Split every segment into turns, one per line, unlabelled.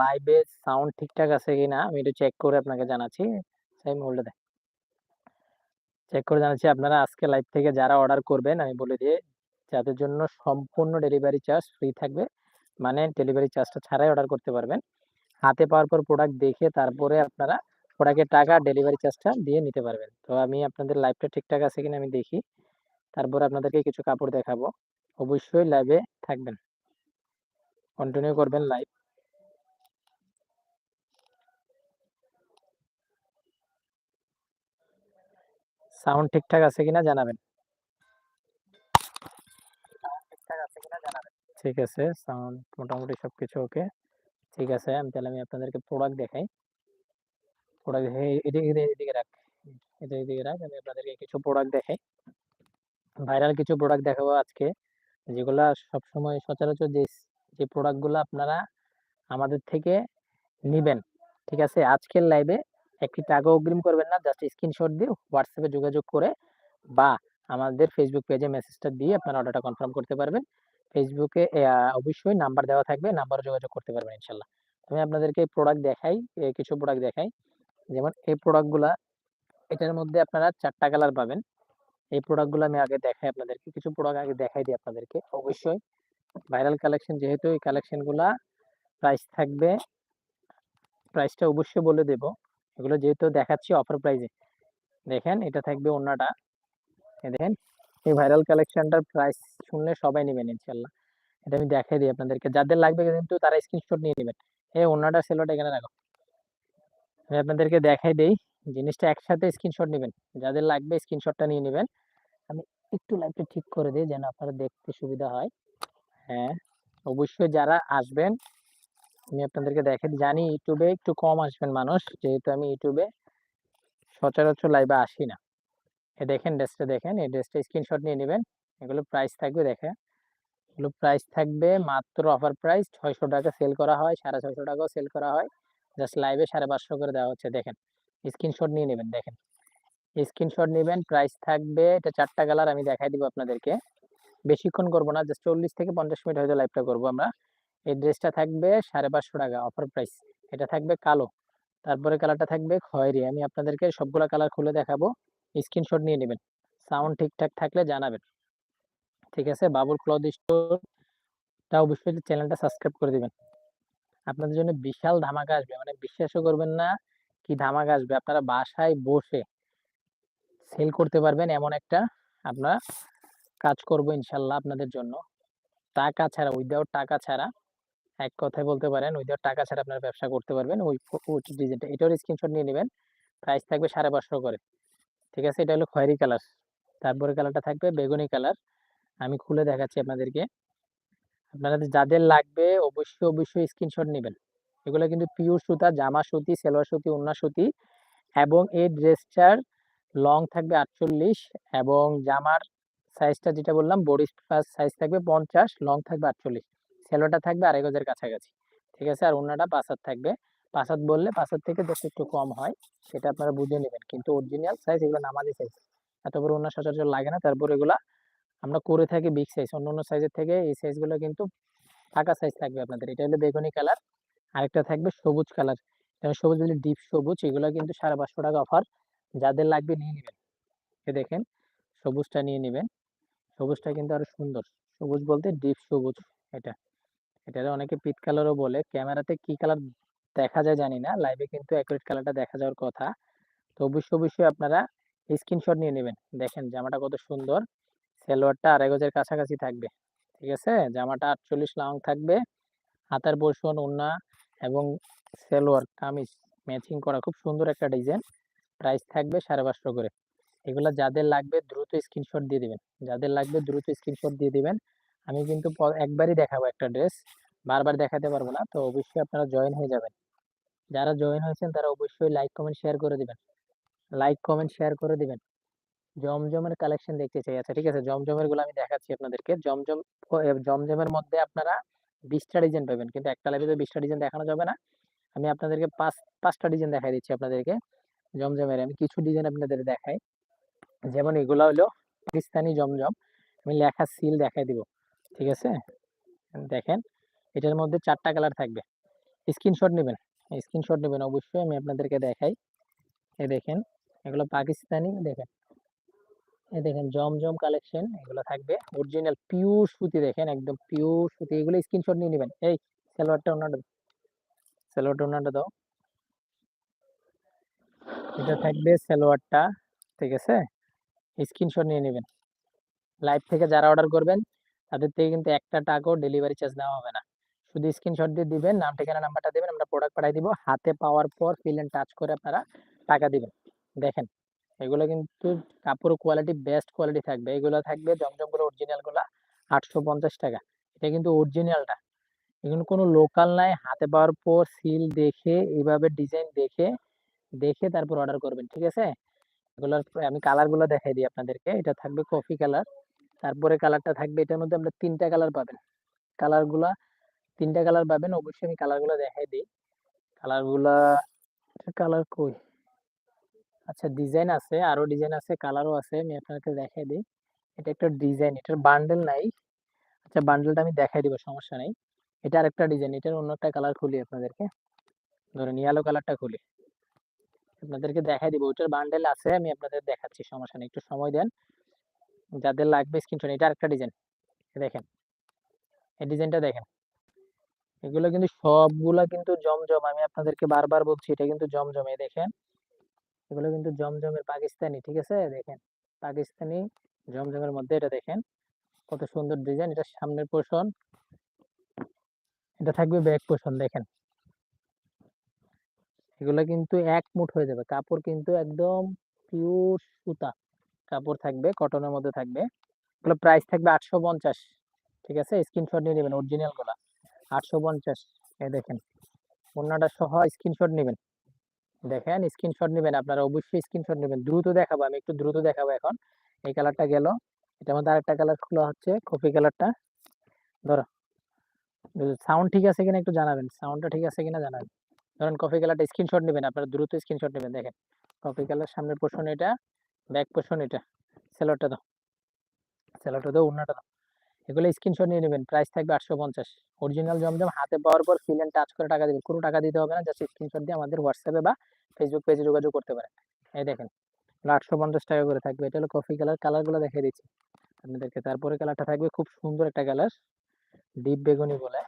লাইভে সাউন্ড ঠিকঠাক আছে কিনা, আমি একটু চেক করে আপনাকে জানাচ্ছি। হোল্ডে দেয় চেক করে জানাচ্ছি, আপনারা আজকে লাইভ থেকে যারা অর্ডার করবেন, আমি বলে দিয়ে যাদের জন্য সম্পূর্ণ ডেলিভারি চার্জ ফ্রি থাকবে মানে ডেলিভারি চার্জটা ছাড়াই অর্ডার করতে পারবেন। হাতে পাওয়ার পর প্রোডাক্ট দেখে তারপরে আপনারা প্রোডাক্টের টাকা ডেলিভারি চার্জটা দিয়ে নিতে পারবেন। তো আমি আপনাদের লাইভটা ঠিকঠাক আছে কিনা আমি দেখি। তারপরে আপনাদেরকে কিছু কাপড় দেখাবো। অবশ্যই লাইভে থাকবেন। কন্টিনিউ করবেন লাইভ সাউন্ড ঠিকঠাক আছে কিনা জানাবেন। ঠিক আছে, সাউন্ড মোটামুটি সবকিছু ওকে। ঠিক আছে, আমি তাহলে আমি আপনাদেরকে প্রোডাক্ট দেখাই। প্রোডাক্ট এদিকে এদিকে রাখ। এটা এদিকে রাখ, আমি আপনাদেরকে কিছু প্রোডাক্ট দেখাই। ভাইরাল কিছু প্রোডাক্ট দেখাবো আজকে, যেগুলা সবসময় সচরাচর যে যে প্রোডাক্টগুলো আপনারা আমাদের থেকে নিবেন। ঠিক আছে, আজকের লাইভে একটি টাকা অগ্রিম করবেন না জাস্ট স্ক্রিনশট দিয়ে হোয়াটসঅ্যাপে যোগাযোগ করে বা আমাদের ফেসবুক পেজে মেসেজটা দিয়ে আপনারা অর্ডারটা কনফার্ম করতে পারবেন। ফেসবুকে অবশ্যই নাম্বার দেওয়া থাকবে নাম্বারে যোগাযোগ করতে পারবেন ইনশাল্লাহ। আমি আপনাদেরকে প্রোডাক্ট দেখাই কিছু প্রোডাক্ট দেখাই। যেমন এই প্রোডাক্টগুলা এটার মধ্যে আপনারা চারটা কালার পাবেন। এই প্রোডাক্টগুলো আমি আগে দেখাই আপনাদেরকে, কিছু প্রোডাক্ট আগে দেখাই দিই আপনাদেরকে, অবশ্যই। ভাইরাল কালেকশন যেহেতু এই কালেকশনগুলা প্রাইস থাকবে প্রাইসটা অবশ্যই বলে দেব। এগুলো যেহেতু দেখাচ্ছি অফার প্রাইসে দেখেন, এটা থাকবে অন্যটা দেখেন, এই ভাইরাল কালেকশনটার প্রাইস শুনলে সবাই নেবেন, ইনশাল্লাহ। এটা আমি দেখাই দিই আপনাদেরকে। যাদের লাগবে কিন্তু তারা স্ক্রিনশট নিয়ে নেবেন। এই অন্যটা সেলোটা এখানে রাখো। আমি আপনাদেরকে দেখাই দেই, জিনিসটা একসাথে স্ক্রিনশট নেবেন। যাদের লাগবে স্ক্রিনশটটা নিয়ে নেবেন। আমি একটু লাইভটা ঠিক করে দিই যেন আপনারা দেখতে সুবিধা হয়। হ্যাঁ অবশ্যই যারা আসবেন আমি আপনাদেরকে দেখে জানি ইউটিউবে একটু কম আসবেন মানুষ। যেহেতু আমি ইউটিউবে সচরাচর লাইভে আসি না। এ দেখেন ড্রেসটা দেখেন, এই ড্রেসটা স্ক্রিনশট নিয়ে নেবেন। এগুলো প্রাইস থাকবে দেখেন। এগুলো প্রাইস থাকবে মাত্র অফার প্রাইস ছয়শো টাকা সেল করা হয়, সাড়ে ছয়শো টাকাও সেল করা হয়। জাস্ট লাইভে সাড়ে পাঁচশো করে দেওয়া হচ্ছে, দেখেন। স্ক্রিনশট নিয়ে নেবেন, দেখেন। স্ক্রিনশট নেবেন প্রাইস থাকবে, এটা চারটা কালার আমি দেখাই দিব আপনাদেরকে। বেশিক্ষণ করব না জাস্ট চল্লিশ থেকে পঞ্চাশ মিনিট হয়তো লাইভটা করব আমরা। এই ড্রেসটা থাকবে সাড়ে পাঁচশো টাকা অফার প্রাইস এটা থাকবে কালো। তারপরে কালারটা থাকবে খয়েরি, আমি আপনাদেরকে সবগুলো কালার খুলে দেখাবো স্ক্রিনশট নিয়ে নেবেন সাউন্ড ঠিকঠাক থাকলে জানাবেন। ঠিক আছে, বাবুল ক্লথ স্টোরটা অবশ্যই চ্যানেলটা সাবস্ক্রাইব করে দিবেন। আপনাদের জন্য বিশাল ধামাকা আসবে মানে বিশ্বাসও করবেন না কি ধামাকা আসবে। আপনারা বাসায় বসে সেল করতে পারবেন এমন একটা আপনারা কাজ করব ইনশাল্লাহ আপনাদের জন্য। টাকা ছাড়া উইদাউট টাকা ছাড়া। এক কথায় বলতে পারেন উইদাউট টাকা ছাড়া আপনারা ব্যবসা করতে পারবেন। ওই ডিজাইনটা এটার স্ক্রিনশট নিয়ে নেবেন। প্রাইস থাকবে সাড়ে পাঁচশো করে। ঠিক আছে? এটা হলো খয়েরি কালার তারপরে কালারটা থাকবে বেগুনি কালার আমি খুলে দেখাচ্ছি আপনাদেরকে। আপনাদের যাদের লাগবে অবশ্যই অবশ্যই স্ক্রিনশট নেবেন। এগুলো কিন্তু পিওর সুতা, জামা সুতি, সেলোয়ার সুতি উন্না সুতি এবং এই ড্রেসটার লং থাকবে আটচল্লিশ এবং জামার সাইজটা যেটা বললাম বডি সাইজ থাকবে পঞ্চাশ লং থাকবে আটচল্লিশ। সেলোটা থাকবে আড়াই গজের কাছাকাছি, ঠিক আছে? আর অন্যটা পাঁচাত থাকবে। পাঁচাত বললে পাঁচাত থেকে দশ একটু কম হয়, সেটা আপনারা বুঝে নেবেন। কিন্তু অরিজিনাল সাইজ এগুলো নামাজি সাইজ বড় অন্য সচরাচর লাগে না। তারপর এগুলা আমরা করে থাকি বিগ সাইজ অন্য অন্য সাইজের থেকে এই সাইজগুলো কিন্তু ফাঁকা সাইজ থাকবে আপনাদের। এটা হলো বেগুনি কালার আরেকটা থাকবে সবুজ কালার সবুজ বলে ডিপ সবুজ, এগুলো কিন্তু সাড়ে পাঁচশো টাকা অফার যাদের লাগবে নিয়ে নেবেন। এ দেখেন, সবুজটা নিয়ে নেবেন। সবুজটা কিন্তু আরও সুন্দর। সবুজ বলতে ডিপ সবুজ, এটা। এটারে অনেকে পিট কালারও বলে। ক্যামেরাতে কি কালার দেখা যায় জানি না। লাইভে কিন্তু অ্যাকুরেট কালারটা দেখা যাওয়ার কথা। তো অবশ্যই অবশ্যই আপনারা স্ক্রিনশট নিয়ে নেবেন। দেখেন, জামাটা কত সুন্দর। সেলোয়ারটা আড়াই গজের কাছাকাছি থাকবে। ঠিক আছে? জামাটা আটচল্লিশ লং থাকবে। হাতার পোর্শন ওন্না এবং সেলোয়ার, কামিজ ম্যাচিং করা খুব সুন্দর একটা ডিজাইন প্রাইস থাকবে সাড়ে পাঁচশো করে। এগুলো যাদের লাগবে, দ্রুত স্ক্রিনশট দিয়ে দিবেন। যাদের লাগবে, দ্রুত স্ক্রিনশট দিয়ে দিবেন। আমি কিন্তু একবারই দেখাবো একটা ড্রেস বারবার দেখাতে পারব না, তো অবশ্যই আপনারা জয়েন হয়ে যাবেন। যারা জয়েন হয়েছেন, তারা অবশ্যই লাইক কমেন্ট শেয়ার করে দিবেন। লাইক কমেন্ট শেয়ার করে দিবেন। জমজমের কালেকশন দেখতে চাই। আচ্ছা ঠিক আছে, জমজমেরগুলো আমি দেখাচ্ছি আপনাদেরকে। জমজম, জমজমের মধ্যে আপনারা বিশটা ডিজাইন পাবেন, কিন্তু একটা লাইভে তো বিশটা ডিজাইন দেখানো যাবে না। আমি আপনাদেরকে পাঁচ, পাঁচটা ডিজাইন দেখাই দিচ্ছি আপনাদেরকে। জমজমের, আমি কিছু ডিজাইন আপনাদের দেখাই। যেমন এগুলো হলো পাকিস্তানি জমজম। আমি লেখা সিল দেখাই দিব। ঠিক আছে? দেখেন, এটার মধ্যে চারটা কালার থাকবে। স্ক্রিনশট নেবেন। স্ক্রিনশট নেবেন। অবশ্যই আমি আপনাদেরকে দেখাই। এই দেখেন, এগুলো পাকিস্তানি, দেখেন। এই দেখেন, জমজম কালেকশন, এগুলো থাকবে। অরিজিনাল পিওর সুতি, দেখেন, একদম পিওর সুতি। এগুলো স্ক্রিনশট নিয়ে নেবেন। এই সালোয়ারটা ওনাটা দাও। সালোয়ারটা ওনাটা দাও। এটা থাকবে সালোয়ারটা, ঠিক আছে? স্ক্রিনশট নিয়ে নেবেন। লাইভ থেকে যারা অর্ডার করবেন তাদের থেকে কিন্তু একটা টাকাও ডেলিভারি চার্জ নেওয়া হবে না। শুধু স্ক্রিনশট দিয়ে দিবেন, নাম, ঠিকানা নাম্বারটা দিবেন, আমরা প্রোডাক্ট পাঠিয়ে দিব। হাতে পাওয়ার পর ফিল এন্ড টাচ করে আপনারা টাকা দিবেন। দেখেন, এগুলো কিন্তু কাপড় কোয়ালিটি বেস্ট কোয়ালিটি থাকবে। এগুলো থাকবে জমজমগুলো অরিজিনালগুলো আটশো পঞ্চাশ টাকা। এটা কিন্তু অরিজিনালটা এগুলো কোনো লোকাল নাই। হাতে পাওয়ার পর সিল দেখে এইভাবে ডিজাইন দেখে দেখে তারপর অর্ডার করবেন, ঠিক আছে? এগুলোর, আমি কালারগুলো দেখাই দিই আপনাদেরকে। এটা থাকবে কফি কালার তারপরে কালারটা থাকবে, এটার মধ্যে আমরা তিনটা কালার পাবেন। কালারগুলা তিনটা কালার পাবেন, অবশ্যই আমি কালারগুলো দেখাই দিই। কালারগুলা কালার কই? আচ্ছা ডিজাইন আছে, আরও ডিজাইন আছে কালারও আছে, আমি আপনাকে দেখাই দিই। এটা একটা ডিজাইন এটার বান্ডেল নাই। আচ্ছা বান্ডেলটা আমি দেখাই দিব, সমস্যা নেই। এটা আরেকটা ডিজাইন এটার অন্য একটা কালার খুলি আপনাদেরকে। ধরেন ইয়েলো কালারটা খুলি। আপনাদেরকে দেখাই দিব, ওইটার বান্ডেল আছে, আমি আপনাদের দেখাচ্ছি, সমস্যা নেই, একটু সময় দেন। যাদের লাগবে স্ক্রিনশট এটা আরেকটা ডিজাইন দেখেন। এই ডিজাইনটা দেখেন। এগুলো কিন্তু সবগুলা কিন্তু জমজম, আমি আপনাদেরকে বারবার বলছি, এটা কিন্তু জমজমে দেখেন। এগুলো কিন্তু জমজমের পাকিস্তানি, ঠিক আছে? দেখেন, পাকিস্তানি জমজমের মধ্যে এটা দেখেন, কত সুন্দর ডিজাইন এটা সামনের পোষণ এটা থাকবে ব্যাক পোষণ দেখেন। এগুলো কিন্তু এক মুঠ হয়ে যাবে, কাপড় কিন্তু একদম পিওর সুতা। কাপড় থাকবে কটনের মধ্যে থাকবে। এগুলো প্রাইস থাকবে আটশো পঞ্চাশ, ঠিক আছে? স্ক্রিনশট নিয়ে নেবেন অরিজিনালগুলা। আটশো পঞ্চাশ, এই দেখেন। অন্যটা সহ স্ক্রিনশট নেবেন। দেখেন স্ক্রিনশট নেবেন আপনারা, অবশ্যই স্ক্রিনশট নেবেন। দ্রুত দেখাবো, আমি একটু দ্রুত দেখাবো এখন। এই কালারটা গেল। এটার মধ্যে আরেকটা কালার খোলা হচ্ছে কফি কালারটা ধরো সাউন্ড ঠিক আছে কিনা একটু জানাবেন। সাউন্ডটা ঠিক আছে কিনা জানাবেন। ধরেন কফি কালারটা স্ক্রিনশট নেবেন, আপনারা দ্রুত স্ক্রিনশট নেবেন, দেখেন। কফি কালার সামনের পোর্শন এটা। ব্যাক পোর্শন এটা সেলোটা দাও। সেলোটা দাও অন্যটা দাও। এগুলো স্ক্রিনশট নিয়ে নেবেন প্রাইস থাকবে আটশো পঞ্চাশ। অরিজিনাল জমজম, হাতে পাওয়ার পর ফিল টাচ করে টাকা দিবেন। কোনো টাকা দিতে হবে না জাস্ট স্ক্রিনশট দিয়ে আমাদের হোয়াটসঅ্যাপে বা ফেসবুক পেজে যোগাযোগ করতে পারেন। এই দেখেন আটশো পঞ্চাশ টাকা করে থাকবে। এটা হলো কফি কালার কালারগুলো দেখিয়ে দিচ্ছি আপনাদেরকে। তারপরে কালারটা থাকবে খুব সুন্দর একটা কালার ডিপ বেগুনি বলে।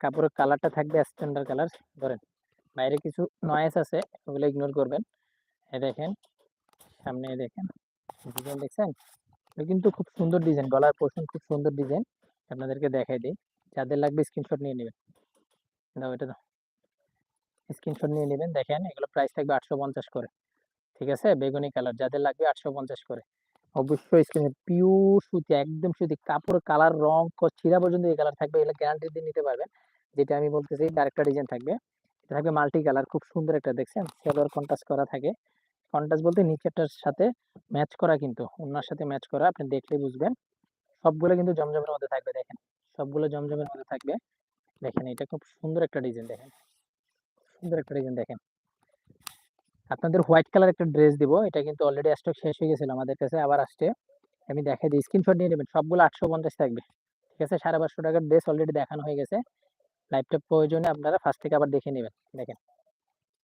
কাপড়ের কালারটা থাকবে স্ট্যান্ডার্ড কালার ধরেন। বাইরে কিছু নয়েস আছে, ওগুলো ইগনোর করবেন। এ দেখেন সামনে দেখেন। ডিজাইন দেখছেন? কিন্তু খুব সুন্দর ডিজাইন গলার পোর্শন খুব সুন্দর ডিজাইন আপনাদেরকে দেখাই দিই। যাদের লাগবে স্ক্রিনশট নিয়ে নেবেন। দাও এটা দাও। স্ক্রিনশট নিয়ে নেবেন। দেখেন, এগুলো প্রাইস থাকবে আটশো পঞ্চাশ করে। ঠিক আছে? বেগুনি কালার যাদের লাগবে আটশো পঞ্চাশ করে। অবশ্যই স্ক্রিনে পিওর সুতি, একদম সুতি। কাপড় কালার রং ছিঁড়া পর্যন্ত এই কালার থাকবে। এগুলো গ্যারান্টি দিয়ে নিতে পারবেন। যেটা আমি বলতেছি, আরেকটা ডিজাইন থাকবে। এটা থাকবে মাল্টি কালার খুব সুন্দর একটা, দেখছেন? সেলোয়ার কন্ট্রাস্ট করা থাকে। কন্ট্রাস্ট বলতে নিচেরটার সাথে ম্যাচ করা কিন্তু, অন্যার সাথে ম্যাচ করা আপনি দেখলেই বুঝবেন। সবগুলো কিন্তু জমজমের মধ্যে থাকবে, দেখেন। সবগুলো জমজমের মধ্যে থাকবে। দেখেন, এটা খুব সুন্দর একটা ডিজাইন দেখেন। সুন্দর একটা ডিজাইন দেখেন। আপনাদের হোয়াইট কালার একটা ড্রেস দিব, এটা কিন্তু অলরেডি স্টক শেষ হয়ে গেছিল আমাদের কাছে, আবার আসছে। আমি দেখাই দিই স্ক্রিনশট নিয়ে নেবেন, সবগুলো আটশো পঞ্চাশ থাকবে। ঠিক আছে, সাড়ে পাঁচশো টাকার ড্রেস অলরেডি দেখানো হয়ে গেছে। লাইভটা প্রয়োজনে আপনারা ফার্স্ট থেকে আবার দেখে নেবেন, দেখেন।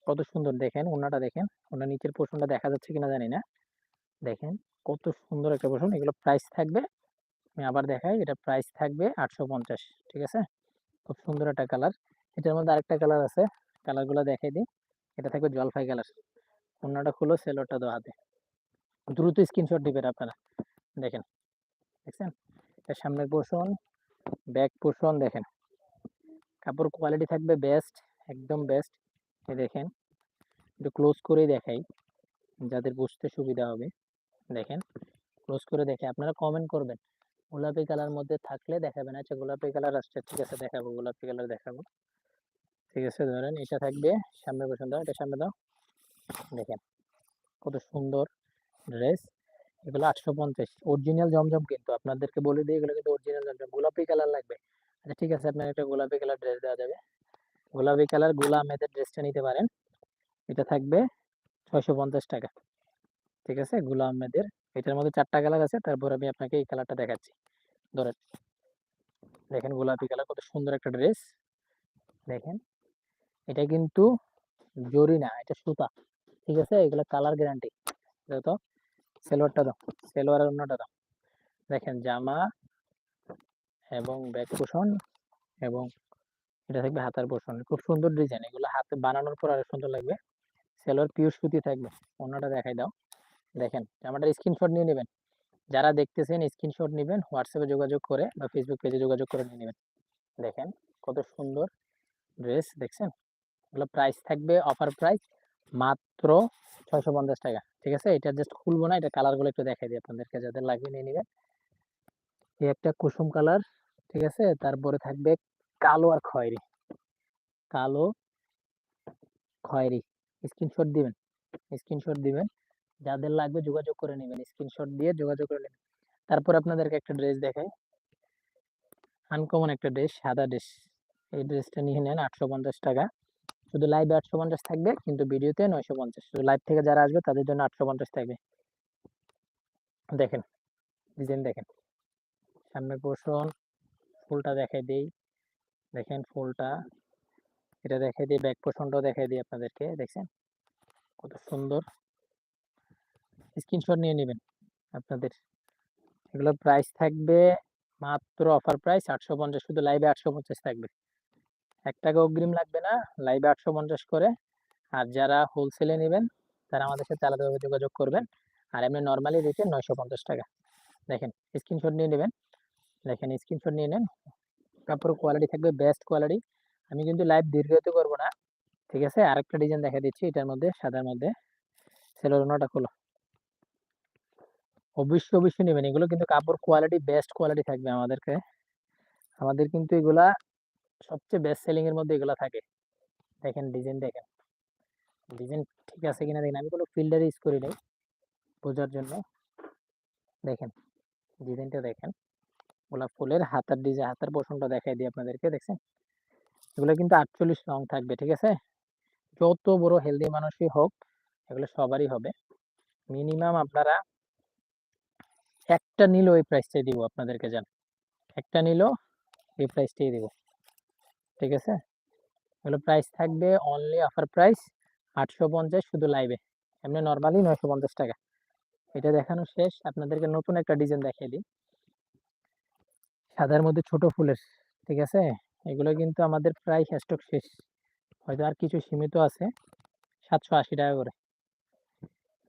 কত সুন্দর দেখেন ওনাটা দেখেন। ওনার নিচের পোর্শনটা দেখা যাচ্ছে কিনা জানি না। দেখেন কত সুন্দর একটা পোর্শন এগুলো প্রাইস থাকবে। আমি আবার দেখাই, এটা প্রাইস থাকবে আটশো পঞ্চাশ, ঠিক আছে? খুব সুন্দর একটা কালার এটার মধ্যে আরেকটা কালার আছে কালারগুলো দেখাই দিই। এটা থাকবে জলফাই কালার অন্যটা খুলো, সেলোটা দো হাতে। দ্রুত স্ক্রিনশট দিবেন আপনারা। দেখেন, দেখছেন? এর সামনের পোর্শন ব্যাক পোর্শন দেখেন। কাপড় কোয়ালিটি থাকবে বেস্ট একদম বেস্ট দেখেন, একটু ক্লোজ করেই দেখাই, যাদের বুঝতে সুবিধা হবে। দেখেন ক্লোজ করে দেখে, আপনারা কমেন্ট করবেন। গোলাপি কালার মধ্যে থাকলে দেখাবেন। আচ্ছা গোলাপি কালার আসছে, ঠিক আছে, দেখাবো, গোলাপি কালার দেখাবো। ঠিক আছে, ধরেন এটা থাকবে, সামনে বসুন, দাও, এটা সামনে দাও। দেখেন, কত সুন্দর ড্রেস এগুলো আটশো পঞ্চাশ। অরিজিনাল জমজম কিন্তু, আপনাদেরকে বলে দিই, এগুলো কিন্তু অরিজিনাল জমজম। গোলাপি কালার লাগবে। আচ্ছা ঠিক আছে, আপনার একটা গোলাপি কালার ড্রেস দেওয়া যাবে। গোলাপি কালার গোলা আহমেদের ড্রেসটা নিতে পারেন। এটা থাকবে ছয়শো পঞ্চাশ টাকা। ঠিক আছে? গুলা আহমেদের এটার মধ্যে চারটা কালার আছে, তারপর আমি আপনাকে এই কালারটা দেখাচ্ছি। ধরেন, দেখেন গোলাপি কালার, কত সুন্দর একটা ড্রেস দেখেন, এটা কিন্তু জরি না এটা সুতা। ঠিক আছে? এগুলো কালার গ্যারান্টি তো সেলোয়ারটা দাও সেলোয়ারের অন্যটা দাও। দেখেন, জামা এবং ব্যাক পোষণ এবং এটা থাকবে হাতার পোষণ খুব সুন্দর ডিজাইন এগুলো হাতে বানানোর পর আরও সুন্দর লাগবে। সেলোয়ার পিওর সুতি থাকবে। অন্যটা দেখাই দাও। দেখেন জামাটার স্ক্রিনশট নিয়ে নেবেন। যারা দেখতেছেন স্ক্রিনশট নেবেন হোয়াটসঅ্যাপে যোগাযোগ করে বা ফেসবুক পেজে যোগাযোগ করে নিয়ে নেবেন। দেখেন, কত সুন্দর ড্রেস দেখছেন? এগুলো প্রাইস থাকবে অফার প্রাইস মাত্র ছয়শো পঞ্চাশ টাকা। ঠিক আছে? এটা জাস্ট খুলবো না, এটা কালারগুলো একটু দেখাই দিই আপনাদেরকে, যাদের লাগবে নিয়ে নেবেন। এই একটা কুসুম কালার ঠিক আছে? তারপরে থাকবে কালো আর খয়েরি কালো খয়েরি স্ক্রিনশট দিবেন। স্ক্রিনশট দিবেন। যাদের লাগবে যোগাযোগ করে নেবেন। স্ক্রিনশট দিয়ে যোগাযোগ করে নেবেন। তারপর আপনাদেরকে একটা ড্রেস দেখাই। আনকমন একটা ড্রেস সাদা ড্রেস এই ড্রেসটা নিয়ে নেন আটশো পঞ্চাশ টাকা। শুধু লাইভে আটশো পঞ্চাশ থাকবে, কিন্তু ভিডিওতে নয়শো পঞ্চাশ। শুধু লাইভ থেকে যারা আসবে, তাদের জন্য আটশো পঞ্চাশ থাকবে। দেখেন ডিজাইন দেখেন। সামনে পোষণ ফুলটা দেখাই দিই। দেখেন ফুলটা। এটা দেখাই দিই ব্যাক পোষণটাও দেখাই দিই আপনাদেরকে, দেখছেন? কত সুন্দর। স্ক্রিনশট নিয়ে নেবেন আপনাদের। এগুলোর প্রাইস থাকবে মাত্র অফার প্রাইস আটশো পঞ্চাশ, শুধু লাইভে আটশো পঞ্চাশ থাকবে। এক টাকা অগ্রিম লাগবে না লাইভে আটশো পঞ্চাশ করে। আর যারা হোলসেলে নেবেন, তারা আমাদের সাথে আলাদাভাবে যোগাযোগ করবেন। আর এমনি নর্মালি রেটে নয়শো পঞ্চাশ টাকা। দেখেন স্ক্রিনশট নিয়ে নেবেন। দেখেন স্ক্রিনশট নিয়ে নেন। কাপড় কোয়ালিটি থাকবে বেস্ট কোয়ালিটি আমি কিন্তু লাইভ দীর্ঘায়িত করব না, ঠিক আছে? আরেকটা ডিজাইন দেখা দিচ্ছি, এটার মধ্যে, সাদার মধ্যে। সেলোরোনাটা খোলো। অবশ্যই অবশ্যই নেবেন। এগুলো কিন্তু কাপড় কোয়ালিটি বেস্ট কোয়ালিটি থাকবে আমাদেরকে। আমাদের কিন্তু এগুলা সবচেয়ে বেস্ট সেলিং এর মধ্যে এগুলা থাকে। দেখেন ডিজাইন দেখেন। ডিজাইন ঠিক আছে কিনা দেখেন। আমি কোনো ফিল্টার ইউজ করি নাই, বোঝার জন্য। দেখেন ডিজাইনটা দেখেন। গোলাপ ফুলের হাতার ডিজাইন হাতার পোষণটা দেখাই দিই আপনাদেরকে, দেখছেন? এগুলো কিন্তু আটচল্লিশ রং থাকবে, ঠিক আছে? যত বড় হেলদি মানুষই হোক, এগুলো সবারই হবে। মিনিমাম আপনারা একটা নিলেও এই প্রাইসটাই দিব আপনাদেরকে, জান। একটা নিলেও এই প্রাইসটাই দিব, ঠিক আছে? এগুলো প্রাইস থাকবে অনলি অফার প্রাইস আটশো পঞ্চাশ শুধু লাইভে এমনি নর্মালি নয়শো পঞ্চাশ টাকা। এটা দেখানো শেষ। আপনাদেরকে নতুন একটা ডিজাইন দেখিয়ে দিই। সাদার মধ্যে ছোট ফুলের, ঠিক আছে? এগুলো কিন্তু আমাদের প্রায় স্টক শেষ। হয়তো আর কিছু সীমিত আছে, সাতশো আশি টাকা করে।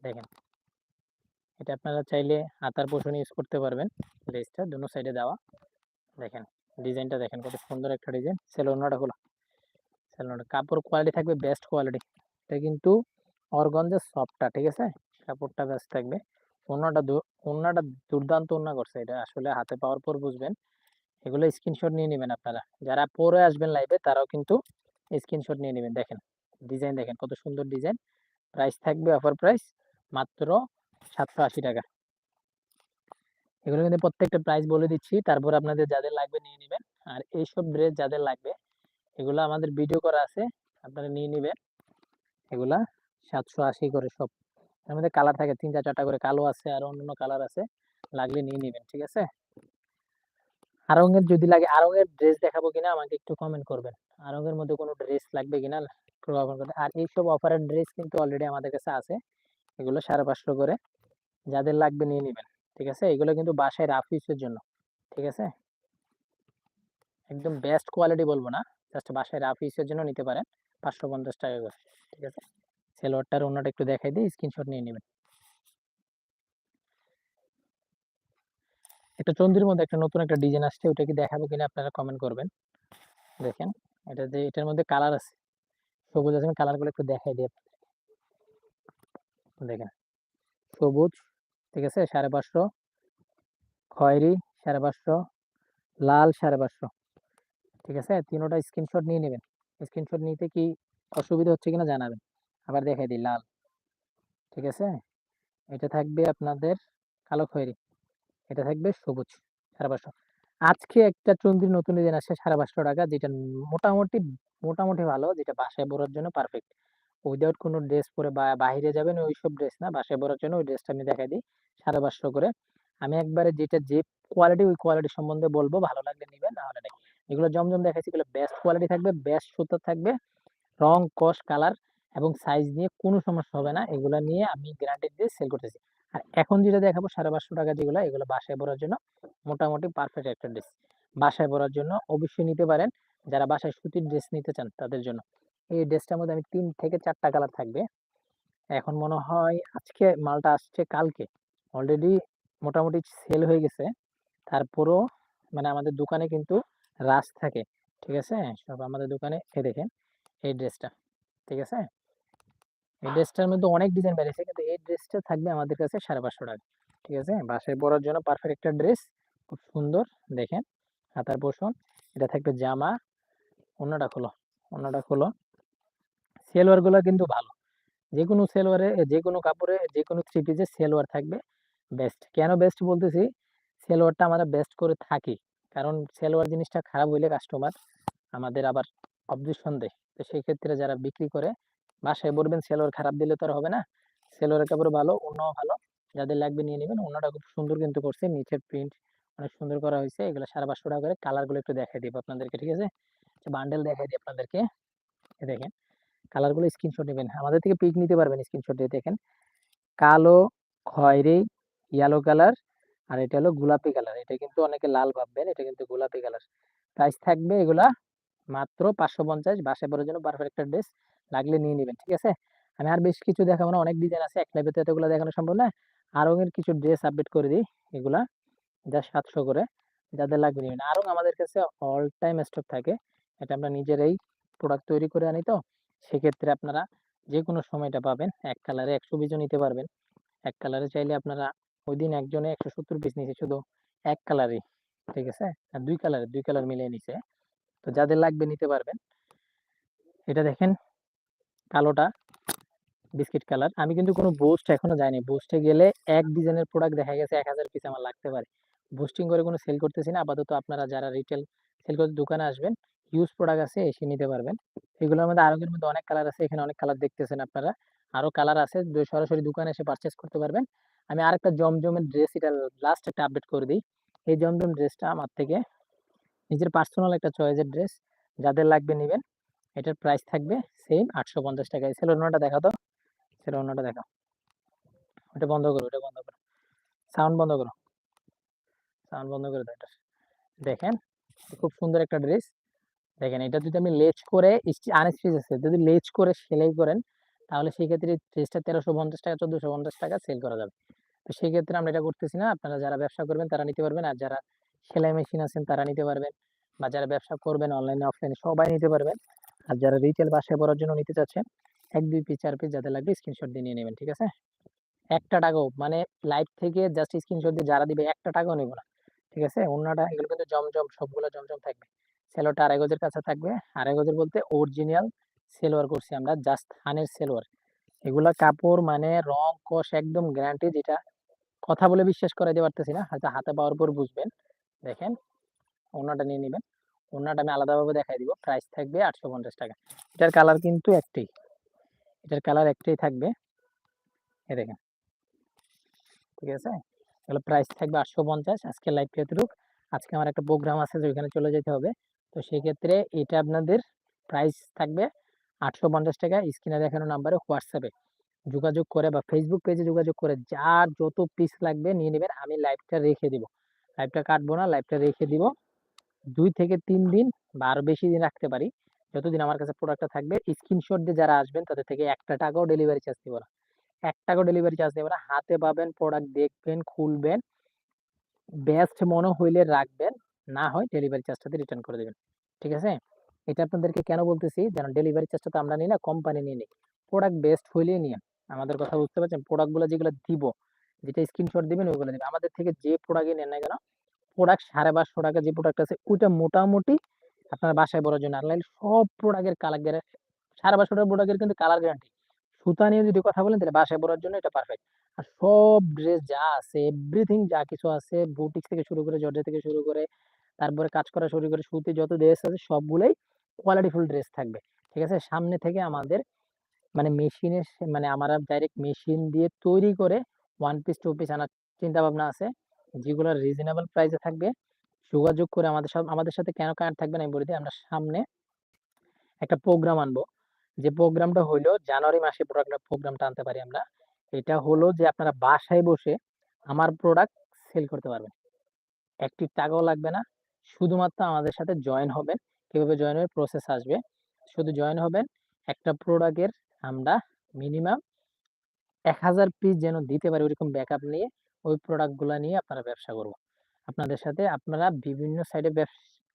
দেখেন। এটা আপনারা চাইলে হাতার পোষণ ইউজ করতে পারবেন ড্রেসটা দুনো সাইডে দেওয়া। দেখেন, ডিজাইনটা দেখেন, কত সুন্দর একটা ডিজাইন। সেলোনাটা হলো সেলোনাটা কাপড় কোয়ালিটি থাকবে বেস্ট কোয়ালিটি এটা কিন্তু অর্গঞ্জের সফটটা ঠিক আছে? কাপড়টা বেস্ট থাকবে। অন্যটা অন্যটা দুর্দান্ত অন্য করছে। এটা আসলে হাতে পাওয়ার পর বুঝবেন। এগুলো স্ক্রিনশট নিয়ে নেবেন আপনারা। যারা পরে আসবেন লাইভে তারাও কিন্তু স্ক্রিনশট নিয়ে নেবেন। দেখেন ডিজাইন দেখেন, কত সুন্দর ডিজাইন প্রাইস থাকবে অফার প্রাইস মাত্র সাতশো আশি টাকা। এগুলো কিন্তু প্রত্যেকটা প্রাইস বলে দিচ্ছি। তারপর আপনাদের যাদের লাগবে নিয়ে নেবেন। আর এইসব ড্রেস যাদের লাগবে, এগুলো আমাদের ভিডিও করা আছে, আপনারা নিয়ে নেবেন। এগুলা সাতশো আশি করে সব। মধ্যে কালার থাকে, তিনটা চারটা করে কালো আছে, আর অন্য কালার আছে, লাগলে নিয়ে নেবেন, ঠিক আছে? আরঙের যদি লাগে, আরঙের ড্রেস দেখাবো কিনা আমাকে একটু কমেন্ট করবেন। আরঙের মধ্যে কোনো ড্রেস লাগবে কিনা প্রভাবন করতে আর এইসব অফারের ড্রেস কিন্তু অলরেডি আমাদের কাছে আছে। এগুলো সাড়ে পাঁচশো করে। যাদের লাগবে নিয়ে নেবেন, ঠিক আছে? এগুলো কিন্তু বাসায় রাফ ইউজের জন্য, ঠিক আছে? একদম বেস্ট কোয়ালিটি বলব না। জাস্ট বাসায় রাফ ইউজের জন্য নিতে পারেন। পাঁচশো পঞ্চাশ টাকা করে, ঠিক আছে? সেলোয়ারটার অন্যটা একটু দেখাই দিই স্ক্রিনশট নিয়ে নেবেন। একটা চন্দ্রের মধ্যে একটা নতুন একটা ডিজাইন আসছে ওটা কি দেখাবো কিনা আপনারা কমেন্ট করবেন। দেখেন, এটা যে, এটার মধ্যে কালার আছে। সবুজ আছে কালারগুলো একটু দেখাই দিই দেখেন, সবুজ, ঠিক আছে, সাড়ে পাঁচশো। খয়েরি, সাড়ে পাঁচশো। লাল, সাড়ে পাঁচশো। ঠিক আছে, তিনোটা স্ক্রিনশট নিয়ে নেবেন। স্ক্রিনশট নিতে কি অসুবিধা হচ্ছে কিনা জানাবেন। আবার দেখাই দিই, লাল। ঠিক আছে, এটা থাকবে আপনাদের কালো খয়েরি। এটা থাকবে সবুজ সাড়ে পাঁচশো আজকে একটা চন্দ্রী নতুন ডিজাইন আসছে সাড়ে পাঁচশো টাকা যেটা মোটামুটি মোটামুটি ভালো যেটা বাসায় পরার জন্য পারফেক্ট উইদাউট কোনো ড্রেস পরে বা বাইরে যাবেন ওই সব ড্রেস না বাসায় পরার জন্য ওই ড্রেসটা আমি দেখাই দিই সাড়ে পাঁচশো করে আমি একবারে যেটা যে কোয়ালিটি ওই কোয়ালিটি সম্বন্ধে বলব ভালো লাগলে নেবেন না হলে নেই এগুলো জমজম দেখাচ্ছি এগুলো বেস্ট কোয়ালিটি থাকবে বেস্ট সুতো থাকবে রং, কস, কালার এবং সাইজ নিয়ে কোনো সমস্যা হবে না। এগুলা নিয়ে আমি গ্যারান্টি দিয়ে সেল করতেছি। আর এখন যেটা দেখাবো ৳৫৫০ যেগুলা, এগুলো বাসায় পরার জন্য মোটামুটি পারফেক্ট একটা ড্রেস। বাসায় পরার জন্য অবশ্যই নিতে পারেন। যারা বাসায় সুতির ড্রেস নিতে চান তাদের জন্য। এই ড্রেসটার মধ্যে আমি ৩ থেকে ৪ টা কালার থাকবে। এখন মনে হয় আজকে মালটা আসছে কালকে। অলরেডি মোটামুটি সেল হয়ে গেছে। তারপরও মানে আমাদের দোকানে কিন্তু রাশ থাকে। ঠিক আছে? সব আমাদের দোকানে এই দেখেন এই ড্রেসটা। ঠিক আছে? এই ড্রেসটার মধ্যে অনেক ডিজাইন বেরিয়েছে কিন্তু এই ড্রেসটা থাকবে আমাদের কাছে ৳৫৫০ ঠিক আছে? বাসায় পরার জন্য পারফেক্ট একটা ড্রেস। খুব সুন্দর দেখেন। হাতার পোরশন। এটা থাকবে জামা। ওড়নাটা খোলো, ওড়নাটা খোলো। সেলোয়ারগুলা কিন্তু ভালো। যে যেকোনো সেলোয়ারে যেকোনো কাপড়ে যেকোনো থ্রি পিসে সেলোয়ার থাকবে বেস্ট। কেন বেস্ট বলতেছি? সেলোয়ারটা আমরা বেস্ট করে থাকি। কারণ সেলোয়ার জিনিসটা খারাপ হইলে কাস্টমার আমাদের আবার অবজেকশন দেয়। তো সেই ক্ষেত্রে যারা বিক্রি করে বাসায় বলবেন সেলোয়ার খারাপ দিলে তো আর হবে না। সেলোয়ারের কাপড় ভালো, ওড়নাও ভালো। যাদের লাগবে নিয়ে নিবেন। ওড়নাটা খুব সুন্দর কিন্তু করছে। নিচের প্রিন্ট অনেক সুন্দর করা হইছে। এগুলো ৳৫৫০ করে। কালারগুলো একটু দেখাই দিব আপনাদেরকে। ঠিক আছে? বান্ডেল দেখাই দিই আপনাদেরকে। দেখেন। কালারগুলো স্ক্রিনশট নিবেন। আমাদের থেকে পিক নিতে পারবেন স্ক্রিনশট দিয়ে দেখেন। কালো, খয়েরি, ইয়েলো কালার আর এটা হলো গোলাপি কালার। এটা কিন্তু অনেকে লাল ভাববেন। এটা কিন্তু গোলাপি কালার। প্রাইস থাকবে এগুলা মাত্র ৫৫০ বাসায় পরার জন্য পারফেক্ট একটা ড্রেস। লাগলে নিয়ে নিবেন। ঠিক আছে? আমি আর বেশ কিছু দেখাবো না। অনেক ডিজাইন আছে। এক লাইভে তো এতগুলা দেখানো সম্ভব না। আরও এর কিছু ড্রেস আপডেট করে দিই। এগুলা জাস্ট ৭০০ করে। যাদের লাগবে নিবেন। আরও আমাদের কাছে অল টাইম স্টক থাকে। এটা আমরা নিজেরাই প্রোডাক্ট তৈরি করে আনি তো। সেক্ষেত্রে আপনারা যেকোনো সময় এটা পাবেন। এক কালারে ১০০ পিসও নিতে পারবেন। এক কালারে চাইলে আপনারা ওইদিন একজনে ১৭০ পিস নিছে, শুধু এক কালারেই। ঠিক আছে? আর ২ কালারে দুই কালার মিলিয়ে নিছে। তো যাদের লাগবে নিতে পারবেন। এটা দেখেন কালোটা বিস্কিট কালার। আমি কিন্তু কোনো বুস্ট এখনও যাইনি। বুস্টে গেলে এক ডিজাইনের প্রোডাক্ট দেখা গেছে ১০০০ পিস আমার লাগতে পারে। বুস্টিং করে কোনো সেল করতেছি না। আপাতত আপনারা যারা রিটেল সেল করতে দোকানে আসবেন, হিউজ প্রোডাক্ট আছে এসে নিতে পারবেন। এগুলোর মধ্যে আরঙের মধ্যে অনেক কালার আছে। এখানে অনেক কালার দেখতেছেন আপনারা। আরও কালার আছে। সরাসরি দোকানে এসে পারচেস করতে পারবেন। আমি আরেকটা জমজমের ড্রেস এটা লাস্ট একটা আপডেট করে দিই। এই জমজম ড্রেসটা আমার থেকে নিজের পার্সোনাল একটা চয়েসের ড্রেস। যাদের লাগবে নিবেন। এটার প্রাইস থাকবে সেম ৳৮৫০ এই ছেলের ওড়নাটা দেখাও তো। ছেলের ওড়নাটা দেখাও। ওটা বন্ধ করো, ওটা বন্ধ করো। সাউন্ড বন্ধ করো। সাউন্ড বন্ধ করে দাও এটার। দেখেন খুব সুন্দর একটা ড্রেস। দেখেন এটা যদি আমি লেজ করে স্টি আনস্টিচ আছে। যদি লেজ করে সেলাই করেন তাহলে সেক্ষেত্রে ড্রেসটা ৳১৩৫০ ৳১৪৫০ সেল করা যাবে। তো সেক্ষেত্রে আমরা এটা করতেছি না। আপনারা যারা ব্যবসা করবেন তারা নিতে পারবেন। আর যারা সেলাই মেশিন আছেন তারা নিতে পারবেন। বা যারা ব্যবসা করবেন অনলাইনে অফলাইনে সবাই নিতে পারবেন। আর যারা রিটেল বাসায় পরার জন্য নিতে চাচ্ছেন ১, ২ পিস ৪ পিস যাদের লাগবে স্ক্রিনশট দিয়ে নিয়ে নেবেন। ঠিক আছে? একটা টাকাও মানে লাইভ থেকে জাস্ট স্ক্রিনশট দিয়ে যারা দিবে একটা টাকাও নিব না। ঠিক আছে? ওড়নাটা এগুলো কিন্তু জমজম সবগুলো জমজম থাকবে। সেলোয়ারটা ২.৫ গজের কাছে থাকবে। ২.৫ গজের বলতে অরিজিনাল সেলোয়ার করছি আমরা জাস্ট থানের সেলোয়ার। এগুলা কাপড় মানে রং, কষ একদম গ্যারান্টি যেটা কথা বলে বিশ্বাস করাইতে পারতেছি না। হয়তো হাতে পাওয়ার পর বুঝবেন। দেখেন ওড়নাটা নিয়ে নিবেন। ওড়নাটা আমি আলাদাভাবে দেখাই দিব। প্রাইস থাকবে ৳৮৫০ এটার কালার কিন্তু একটাই। এটার কালার একটাই থাকবে। এই দেখেন। ঠিক আছে? এগুলো প্রাইস থাকবে ৮৫০ আজকে লাইভটা এতটুক। আজকে আমার একটা প্রোগ্রাম আছে যে ওইখানে চলে যেতে হবে। তো সেক্ষেত্রে এটা আপনাদের প্রাইস থাকবে ৳৮৫০ স্ক্রিনে দেখানো নাম্বারে হোয়াটসঅ্যাপে যোগাযোগ করে বা ফেসবুক পেজে যোগাযোগ করে যার যত পিস লাগবে নিয়ে নেবেন আমি লাইভটা রেখে দিব। লাইভটা কাটবো না, লাইভটা রেখে দিব। ২ থেকে ৩ দিন বা আরও বেশি দিন রাখতে পারি। যতদিন আমার কাছে প্রোডাক্টটা থাকবে স্ক্রিনশট দিয়ে যারা আসবেন তাদের থেকে একটা টাকাও ডেলিভারি চার্জ নিব না। ৳১ ডেলিভারি চার্জ নেব না। হাতে পাবেন, প্রোডাক্ট দেখবেন, খুলবেন। বেস্ট মনে হইলে রাখবেন। না হয় ডেলিভারি চার্জটা দিয়ে রিটার্ন করে দিবেন। ঠিক আছে? এটা আপনাদেরকে কেন বলতেছি? যেন ডেলিভারি চার্জটা তো আমরা নিই না, কোম্পানি নিয়ে নিই প্রোডাক্ট বেস্ট হইলেই নিয়েন। আমাদের কথা বুঝতে পারছেন? প্রোডাক্টগুলো যেগুলো দিব, যেটা স্ক্রিনশট দিবেন ওইগুলো দিবেন। আমাদের থেকে যে প্রোডাক্টই নেন না কেন, প্রোডাক্ট ৳৫৫০ যে প্রোডাক্ট আছে, ওইটা মোটামুটি আপনার বাসায় পরার জন্য। নাহলে সব প্রোডাক্টের কালার গ্যারা ৳৫৫০ প্রোডাক্টের কিন্তু কালার গ্যারান্টি। সুতা নিয়ে যদি কথা বলেন, তাহলে বাসায় পরার জন্য এটা পারফেক্ট। আর সব ড্রেস যা আছে এভরিথিং যা কিছু আছে বুটিক থেকে শুরু করে জর্জেট থেকে শুরু করে, তারপরে কাজ করা শুরু করে, সুতি যত ড্রেস আছে, সবগুলাই কোয়ালিটিফুল ড্রেস থাকবে। ঠিক আছে? সামনে থেকে আমাদের মানে মেশিনের মানে আমরা ডাইরেক্ট মেশিন দিয়ে তৈরি করে ওয়ান পিস টু পিস আনার চিন্তা ভাবনা আছে। যেগুলো রিজনেবল প্রাইসে থাকবে। যোগাযোগ করে আমাদের সব আমাদের সাথে কেন কানেক্ট থাকবেন আমি বলে দিই। আমরা সামনে একটা প্রোগ্রাম আনব। যে প্রোগ্রামটা হইল জানুয়ারি মাসে প্রোগ্রামটা প্রোগ্রামটা আনতে পারি আমরা। এটা হলো যে আপনারা বাসায় বসে আমার প্রোডাক্ট সেল করতে পারবেন। একটি টাকাও লাগবে না। শুধুমাত্র আমাদের সাথে জয়েন হবেন। কীভাবে জয়েন হবে? প্রসেস আসবে। শুধু জয়েন হবেন। একটা প্রোডাক্টের আমরা মিনিমাম এক হাজার পিস যেন দিতে পারি ওইরকম ব্যাকআপ নিয়ে। ওই প্রোডাক্টগুলো নিয়ে আপনারা ব্যবসা করব। আপনাদের সাথে আপনারা বিভিন্ন সাইডে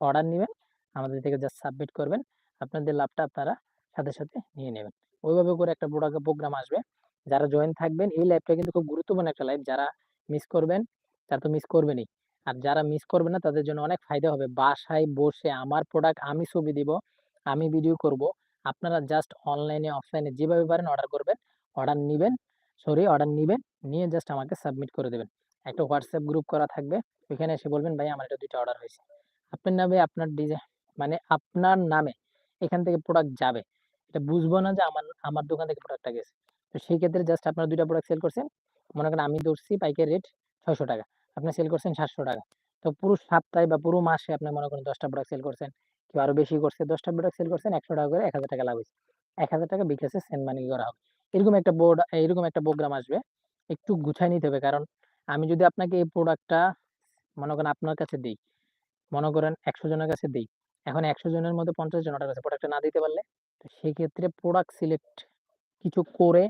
অর্ডার নেবেন, আমাদের থেকে জাস্ট সাবমিট করবেন, আপনাদের লাভটা আপনারা সাথে সাথে নিয়ে নেবেন। ওইভাবে করে একটা প্রোডাক্ট প্রোগ্রাম আসবে। যারা জয়েন থাকবেন, এই লাইভটা কিন্তু খুব গুরুত্বপূর্ণ একটা লাইভ যারা মিস করবেন, তারা তো মিস করবেনই। আর যারা মিস করবে না, তাদের জন্য অনেক ফায়দা হবে। বাসায় বসে আমার প্রোডাক্ট আমি ছবি দিব, আমি ভিডিও করব। আপনারা জাস্ট অনলাইনে অফলাইনে যেভাবে পারেন অর্ডার করবেন অর্ডার নেবেন সরি অর্ডার নেবেন, নিয়ে জাস্ট আমাকে সাবমিট করে দেবেন। একটা হোয়াটসঅ্যাপ গ্রুপ করা থাকবে, ওইখানে এসে বলবেন, ভাই, আমার এটা দুইটা অর্ডার হয়েছে। আপনার নামে, আপনার ডিজাইন মানে আপনার নামে এখান থেকে প্রোডাক্ট যাবে। এটা বুঝব না যে আমার আমার দোকান থেকে প্রোডাক্টটা গেছে। তো সেই ক্ষেত্রে জাস্ট আপনার দুইটা প্রোডাক্ট সেল করছেন। মনে করেন আমি ধরছি পাইকারি রেট ছয়শো টাকা, আপনি সেল করছেন সাতশো টাকা। তো পুরো সপ্তাহে বা পুরো মাসে আপনি মনে করেন দশটা প্রোডাক্ট সেল করছেন, কেউ আরও বেশি করছে, দশটা প্রোডাক্ট সেল করছেন, একশো টাকা করে এক হাজার টাকা লাভ হয়েছে। এক হাজার টাকা বিকাশে সেন্ড মানি করা হবে। এরকম একটা বোর্ড এরকম একটা প্রোগ্রাম আসবে। একটু গুছাই নিতে হবে। কারণ আমি যদি আপনাকে এই প্রোডাক্টটা মনে করেন আপনার কাছে দিই, মনে করেন একশো জনের কাছে দিই, এখন একশো জনের মধ্যে পঞ্চাশ জন অর্ডার কাছে প্রোডাক্টটা না দিতে পারলে, তো সেই ক্ষেত্রে প্রোডাক্ট সিলেক্ট কিছু করে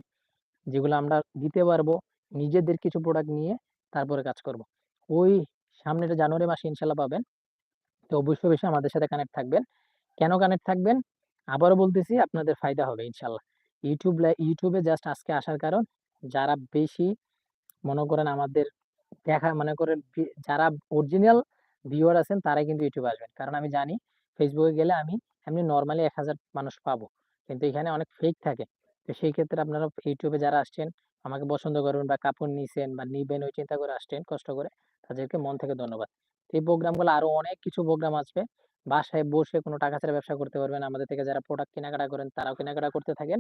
যেগুলো আমরা দিতে পারব, নিজেদের কিছু প্রোডাক্ট নিয়ে তারপরে কাজ করব। ওই সামনের জানুয়ারি মাসে ইনশাল্লাহ পাবেন। তো অবশ্যই বেশি আমাদের সাথে কানেক্ট থাকবেন। কেন কানেক্ট থাকবেন? আবারও বলতেছি, আপনাদের ফায়দা হবে ইনশাল্লাহ। ইউটিউব ইউটিউবে জাস্ট আজকে আসার কারণ, যারা বেশি মনে করেন আমাদের দেখা, মনে করেন যারা অরিজিনাল ভিউয়ার আছেন, তারাই কিন্তু ইউটিউবে আসবেন। কারণ আমি জানি ফেসবুকে গেলে আমি এমনি নর্মালি এক হাজার মানুষ পাবো। কিন্তু এখানে অনেক ফেক থাকে। তো সেই ক্ষেত্রে আপনারা ইউটিউবে যারা আসছেন, আমাকে পছন্দ করবেন বা কাপড় নিছেন বা নিবেন, ওই চিন্তা করে আসছেন কষ্ট করে, তাদেরকে মন থেকে ধন্যবাদ। এই প্রোগ্রামগুলো আরও অনেক কিছু প্রোগ্রাম আসবে। বাসায় বসে কোনো টাকা ছাড়া ব্যবসা করতে পারবেন। আমাদের থেকে যারা প্রোডাক্ট কেনাকাটা করেন, তারাও কেনাকাটা করতে থাকেন।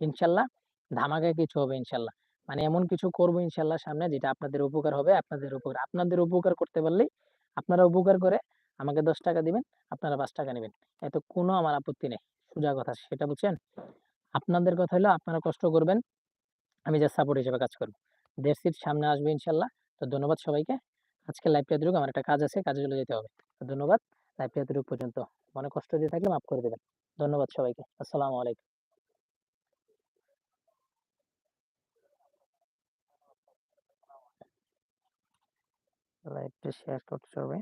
ইনশাল্লাহ ধামাকায় কিছু হবে ইনশাল্লাহ। মানে এমন কিছু করব ইনশাল্লাহ সামনে যেটা আপনাদের উপকার হবে, আপনাদের উপকার। আপনাদের উপকার করতে পারলেই আপনারা উপকার করে আমাকে দশ টাকা দিবেন, আপনারা পাঁচ টাকা নেবেন। এত কোনো আমার আপত্তি নেই। সোজা কথা সেটা বুঝছেন? আপনাদের কথা হলো আপনারা কষ্ট করবেন, আমি যা সাপোর্ট হিসেবে কাজ করব। দেড় সামনে আসবে ইনশাল্লাহ। তো ধন্যবাদ সবাইকে। আজকে লাইভটা এতটুকু। আমার একটা কাজ আছে, কাজে চলে যেতে হবে। ধন্যবাদ। লাইভটা এতটুকু পর্যন্ত মনে কষ্ট দিয়ে থাকলে মাফ করে দেবেন। ধন্যবাদ সবাইকে। আসসালামু আলাইকুম। লাইভটা শেয়ার করতে হবে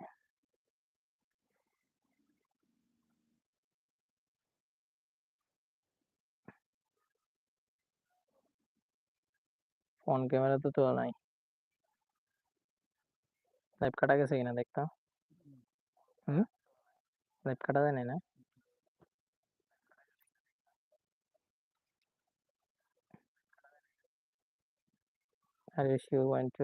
ফোন ক্যামেরা তো তোলা নাই লাইভ কাটা গেছে কিনা দেখতো হুম? লাইভ কাটা যায় না আর ইউ ওয়ান্ট টু